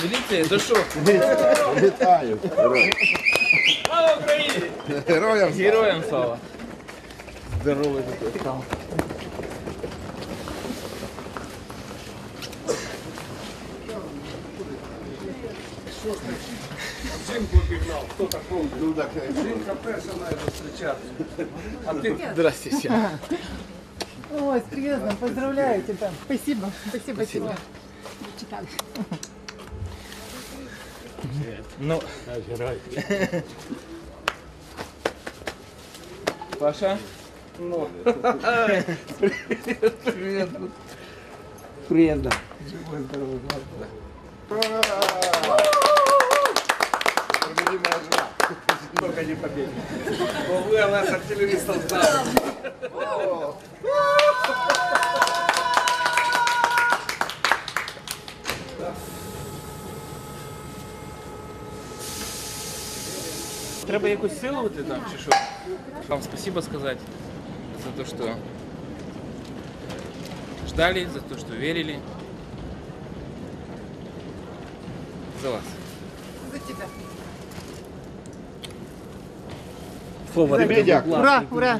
Хлопці, то що? Вітаю! Слава Україні! Героям слава! Героям слава! Здоровий такий став. Ну, так, Здрасте. Ой, с приездом, поздравляю тебя. Спасибо, спасибо, спасибо. Ну. Паша? Ну. Привет. Привет, да. Любимая жена. Только не победит. Но вы о нас артиллеристов Треба якось силувати там чи що? Вам спасибо сказать за то, что ждали, за то, что верили. За вас. За тебя. Тобі дякую. Ура, ура.